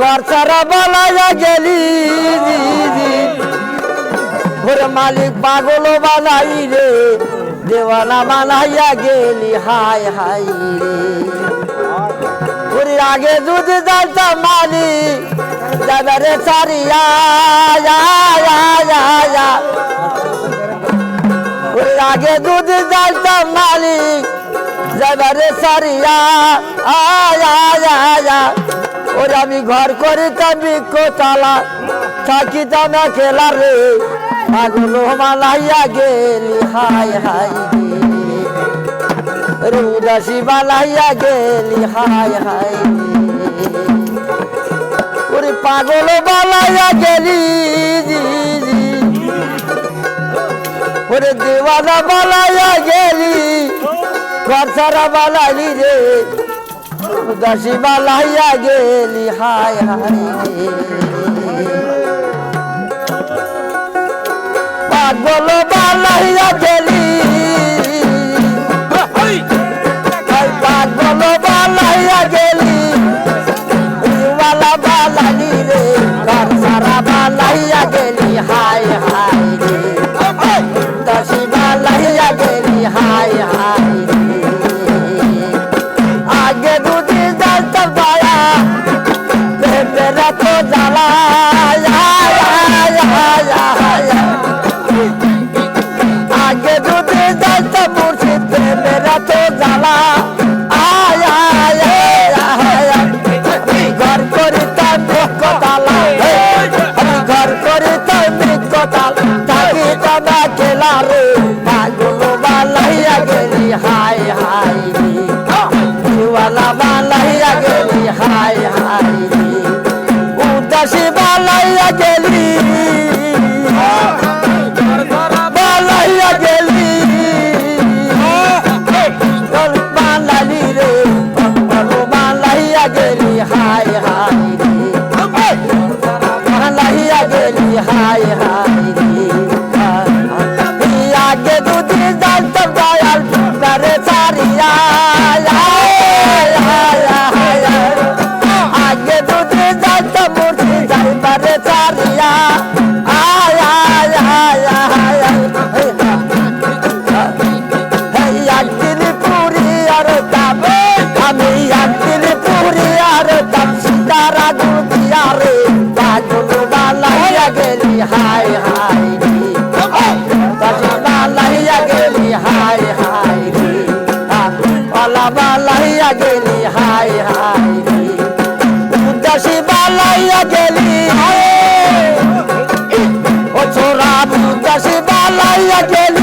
ঘর ছাড়া বলাইয়া গেলি ওরে মালিক পাগল বানাই রে দেওয়ানা বানাইয়া গেলি হাই হাই রে ওরে আগে যদি জানতাম মালিক যাবে রে সারিয়া যা, যা, যা, যা। ওরে আগে যদি জানতাম মালিক যাবে রে সারিয়া আয়া আয়া আয়া ওরে আমি ঘর করিতাম বিক্ষ তালা থাকিতাম খেলা রে। পাগল মালাইয়া গেলি হাই হাই রে। উদাসী বালাইয়া গেলি হাই হাই ওরে পাগল বালাইয়া গেলি। ওরে দেওয়ানা বালাইয়া গেলি, ঘর ছাড়া বালাইলি রে। উদাসী বালাইয়া গেলি হাই রে পাগল বালাইয়া গেলি। পাগল বালাইয়া গেলি জ্বালা তো জ্বালা ঘর করিতাম বৃক্ষতালা আমি ঘর করিতাম বৃক্ষতাল রে পাগল বালাইয়া গেলি হাই হাই রে হাই হাই রে উদাসী বালাইয়া গেলি বালাইয়া গেলি বালালি রে বালাইয়া গেলি হাই হাই রে বালাইয়া গেলি হাই হাই রে আগে দুদিন জানতাম দয়াল সারিয়া যাইবারে সারিয়া আয় আয় আয় আয় একদিন পুরি আর দাম আমি একদিন পুরি আর দাম সীতারা গুদিয়া রে পাগল বালাইয়া গেলি। হাই হাই পাগল বালাইয়া গেলি। হাই হাই পালা বালাইয়া গেলি। হাই হাই উদাসী বালাইয়া গেলি। বালাইয়া গেলি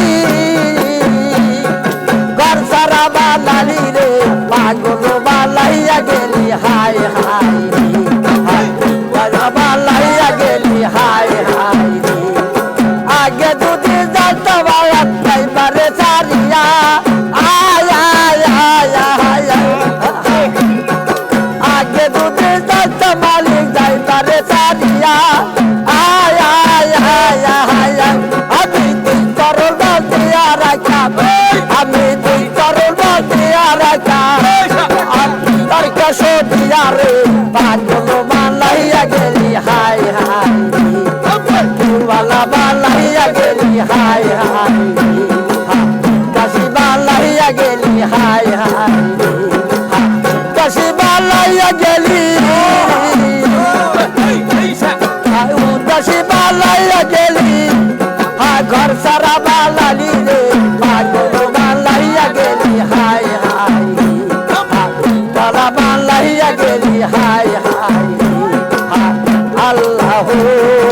দিয়া রে পাগল মালাইয়া গেলি হাই হাই। ওয়ালা বালাইয়া গেলি হাই হাই। কাশি বালাইয়া গেলি হাই হাই। কাশি বালাইয়া গেলি আল্লাহ